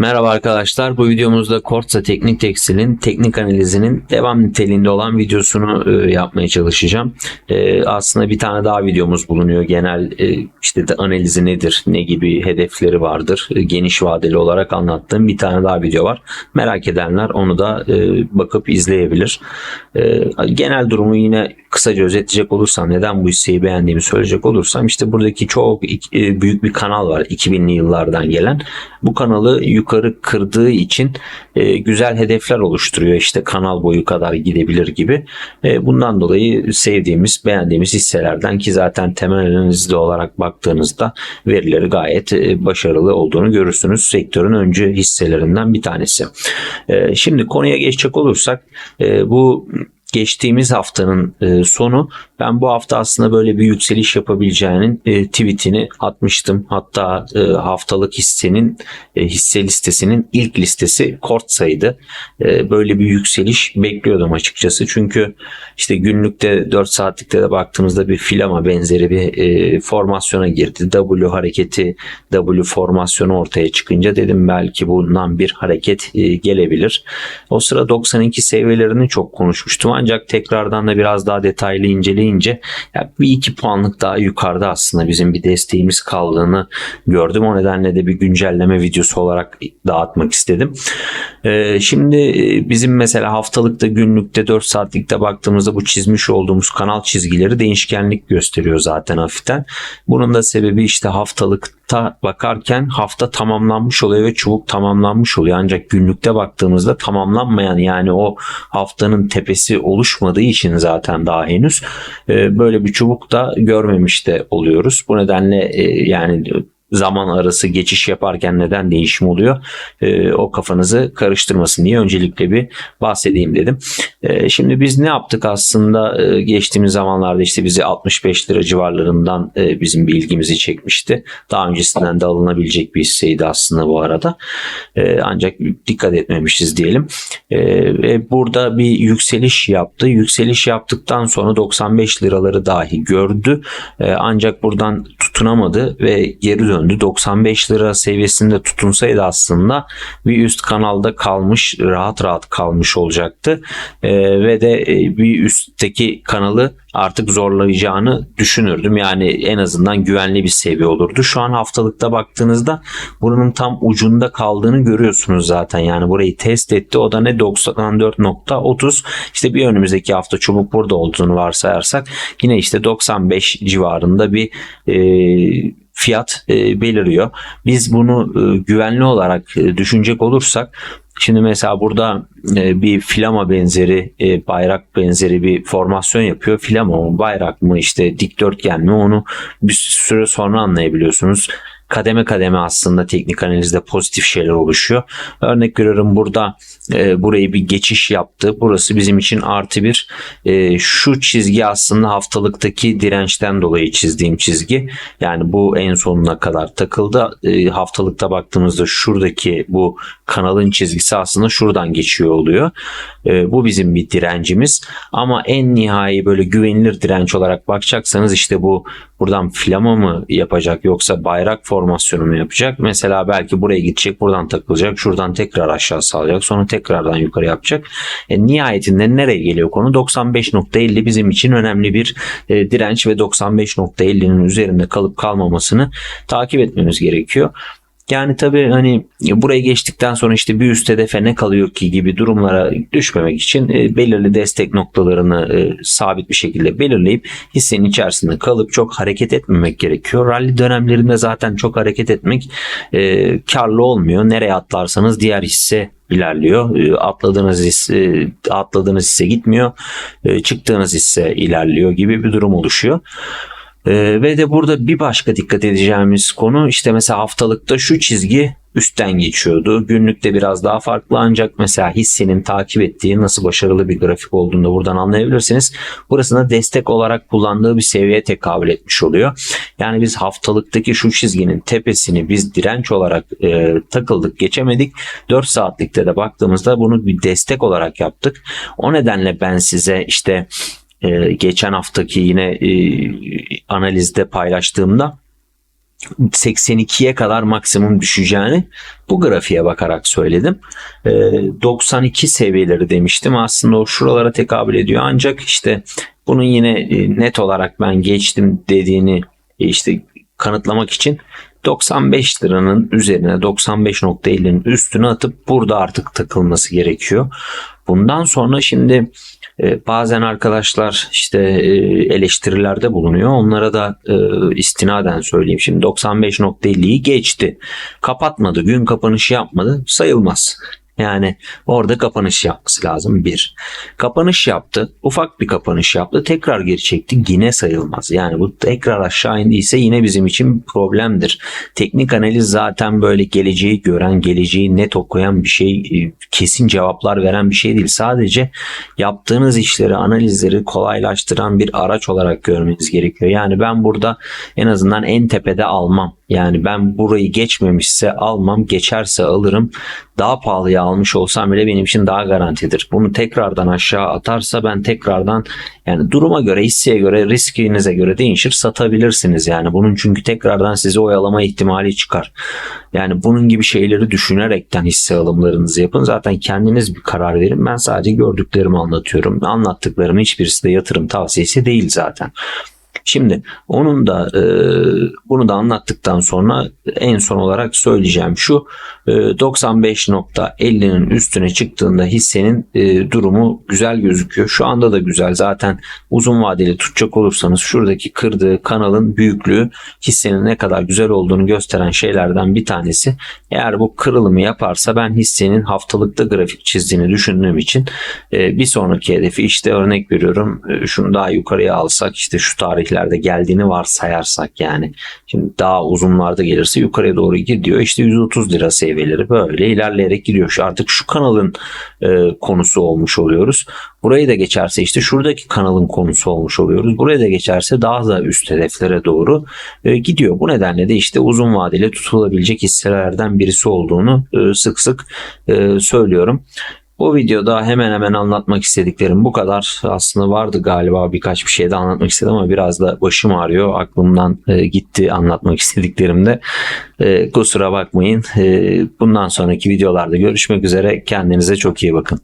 Merhaba arkadaşlar. Bu videomuzda Kortsa Teknik Tekstil'in teknik analizinin devam niteliğinde olan videosunu e, yapmaya çalışacağım. E, aslında bir tane daha videomuz bulunuyor. Genel e, işte de analizi nedir, ne gibi hedefleri vardır, e, geniş vadeli olarak anlattığım bir tane daha video var. Merak edenler onu da e, bakıp izleyebilir. E, genel durumu yine kısaca özetleyecek olursam neden bu hisseyi beğendiğimi söyleyecek olursam işte buradaki çok e, büyük bir kanal var 2000'li yıllardan gelen. Bu kanalı yukarı kırdığı için e, güzel hedefler oluşturuyor. İşte kanal boyu kadar gidebilir gibi. E, bundan dolayı sevdiğimiz, beğendiğimiz hisselerden ki zaten temel analizde olarak baktığınızda verileri gayet e, başarılı olduğunu görürsünüz. Sektörün öncü hisselerinden bir tanesi. E, şimdi konuya geçecek olursak e, bu geçtiğimiz haftanın e, sonu ben bu hafta aslında böyle bir yükseliş yapabileceğinin e, tweetini atmıştım. Hatta e, haftalık hissenin e, hisse listesinin ilk listesi Kortsa'ydı. E, böyle bir yükseliş bekliyordum açıkçası. Çünkü işte günlükte 4 saatlikte de baktığımızda bir filama benzeri bir formasyona girdi. W hareketi, W formasyonu ortaya çıkınca dedim belki bundan bir hareket gelebilir. O sıra 92 seviyelerini çok konuşmuştum ancak tekrardan da biraz daha detaylı inceleyince ya bir iki puanlık daha yukarıda aslında bizim bir desteğimiz kaldığını gördüm. O nedenle de bir güncelleme videosu olarak dağıtmak istedim. Ee, şimdi e, bizim mesela haftalıkta günlükte 4 saatlikte baktığımızda bu çizmiş olduğumuz kanal çizgileri değişkenlik gösteriyor zaten hafiften. Bunun da sebebi işte haftalıkta bakarken hafta tamamlanmış oluyor ve çubuk tamamlanmış oluyor. Ancak günlükte baktığımızda tamamlanmayan yani o haftanın tepesi oluşmadığı için zaten daha henüz e, böyle bir çubuk da görmemiş de oluyoruz. Bu nedenle e, yani zaman arası geçiş yaparken neden değişim oluyor e, o kafanızı karıştırmasın diye öncelikle bir bahsedeyim dedim. E, şimdi biz ne yaptık aslında e, geçtiğimiz zamanlarda işte bizi 65 lira civarlarından e, bizim bir ilgimizi çekmişti. Daha öncesinden de alınabilecek bir hisseydi aslında bu arada. E, ancak dikkat etmemişiz diyelim. E, burada bir yükseliş yaptı. Yükseliş yaptıktan sonra 95 liraları dahi gördü. E, ancak buradan tutunamadı ve geri döndü döndü. 95 lira seviyesinde tutunsaydı aslında bir üst kanalda kalmış rahat rahat kalmış olacaktı. E, ve de e, bir üstteki kanalı artık zorlayacağını düşünürdüm. Yani en azından güvenli bir seviye olurdu. Şu an haftalıkta baktığınızda buranın tam ucunda kaldığını görüyorsunuz zaten. Yani burayı test etti. O da ne 94.30 işte bir önümüzdeki hafta çubuk burada olduğunu varsayarsak yine işte 95 civarında bir e, fiyat e, beliriyor. Biz bunu e, güvenli olarak e, düşünecek olursak Şimdi mesela burada e, bir filama benzeri, e, bayrak benzeri bir formasyon yapıyor. Filama mı, bayrak mı, işte dikdörtgen mi onu bir süre sonra anlayabiliyorsunuz kademe kademe aslında teknik analizde pozitif şeyler oluşuyor. Örnek veriyorum burada e, burayı bir geçiş yaptı. Burası bizim için artı bir. E, şu çizgi aslında haftalıktaki dirençten dolayı çizdiğim çizgi. Yani bu en sonuna kadar takıldı. E, haftalıkta baktığımızda şuradaki bu kanalın çizgisi aslında şuradan geçiyor oluyor. E, bu bizim bir direncimiz. Ama en nihai böyle güvenilir direnç olarak bakacaksanız işte bu buradan flama mı yapacak yoksa bayrak formasyonu mu yapacak? Mesela belki buraya gidecek buradan takılacak şuradan tekrar aşağı salacak sonra tekrardan yukarı yapacak. E, nihayetinde nereye geliyor konu? 95.50 bizim için önemli bir e, direnç ve 95.50'nin üzerinde kalıp kalmamasını takip etmemiz gerekiyor. Yani tabii hani buraya geçtikten sonra işte bir üst hedefe ne kalıyor ki gibi durumlara düşmemek için e, belirli destek noktalarını e, sabit bir şekilde belirleyip hissenin içerisinde kalıp çok hareket etmemek gerekiyor. Rally dönemlerinde zaten çok hareket etmek e, karlı olmuyor. Nereye atlarsanız diğer hisse ilerliyor. Atladığınız hisse, atladığınız hisse gitmiyor. Çıktığınız hisse ilerliyor gibi bir durum oluşuyor. Ee, ve de burada bir başka dikkat edeceğimiz konu işte mesela haftalıkta şu çizgi üstten geçiyordu. Günlükte biraz daha farklı ancak mesela hissenin takip ettiği nasıl başarılı bir grafik olduğunu da buradan anlayabilirsiniz. Burasında destek olarak kullandığı bir seviyeye tekabül etmiş oluyor. Yani biz haftalıktaki şu çizginin tepesini biz direnç olarak e, takıldık geçemedik. 4 saatlikte de baktığımızda bunu bir destek olarak yaptık. O nedenle ben size işte e, geçen haftaki yine e, analizde paylaştığımda 82'ye kadar maksimum düşeceğini bu grafiğe bakarak söyledim. Ee, 92 seviyeleri demiştim. Aslında o şuralara tekabül ediyor. Ancak işte bunun yine e, net olarak ben geçtim dediğini e, işte kanıtlamak için 95 liranın üzerine 95.50'nin üstüne atıp burada artık takılması gerekiyor. Bundan sonra şimdi e, bazen arkadaşlar işte e, eleştirilerde bulunuyor. Onlara da e, istinaden söyleyeyim. Şimdi 95.50'yi geçti. Kapatmadı. Gün kapanışı yapmadı. Sayılmaz. Yani orada kapanış yapması lazım bir. Kapanış yaptı. Ufak bir kapanış yaptı. Tekrar geri çekti. Yine sayılmaz. Yani bu tekrar aşağı indiyse yine bizim için problemdir. Teknik analiz zaten böyle geleceği gören, geleceği net okuyan bir şey, e, kesin cevaplar veren bir şey değil. Sadece yaptığınız işleri, analizleri kolaylaştıran bir araç olarak görmeniz gerekiyor. Yani ben burada en azından en tepede almam. Yani ben burayı geçmemişse almam, geçerse alırım. Daha pahalıya almış olsam bile benim için daha garantidir. Bunu tekrardan aşağı atarsa ben tekrardan yani duruma göre, hisseye göre, riskinize göre değişir satabilirsiniz. Yani bunun çünkü tekrardan sizi oyalama ihtimali çıkar. Yani bunun gibi şeyleri düşünerekten hisse alımlarınızı yapın. Zaten kendiniz bir karar verin. Ben sadece gördüklerimi anlatıyorum. Anlattıklarım hiçbirisi de yatırım tavsiyesi değil zaten. Şimdi onun da e, bunu da anlattıktan sonra en son olarak söyleyeceğim şu e, 95.50'nin üstüne çıktığında hissenin e, durumu güzel gözüküyor. Şu anda da güzel. Zaten uzun vadeli tutacak olursanız şuradaki kırdığı kanalın büyüklüğü hissenin ne kadar güzel olduğunu gösteren şeylerden bir tanesi. Eğer bu kırılımı yaparsa ben hissenin haftalıkta grafik çizdiğini düşündüğüm için e, bir sonraki hedefi işte örnek veriyorum e, şunu daha yukarıya alsak işte şu tarihlerde geldiğini varsayarsak yani şimdi daha uzunlarda gelirse yukarıya doğru gidiyor işte 130 lira seviyeleri böyle ilerleyerek gidiyor. Şu artık şu kanalın e, konusu olmuş oluyoruz. Burayı da geçerse işte şuradaki kanalın konusu olmuş oluyoruz. Buraya da geçerse daha da üst hedeflere doğru e, gidiyor. Bu nedenle de işte uzun vadeli tutulabilecek hisselerden birisi olduğunu e, sık sık e, söylüyorum. Bu videoda hemen hemen anlatmak istediklerim bu kadar. Aslında vardı galiba birkaç bir şey de anlatmak istedim ama biraz da başım ağrıyor. Aklımdan e, gitti anlatmak istediklerim de. E, kusura bakmayın. E, bundan sonraki videolarda görüşmek üzere. Kendinize çok iyi bakın.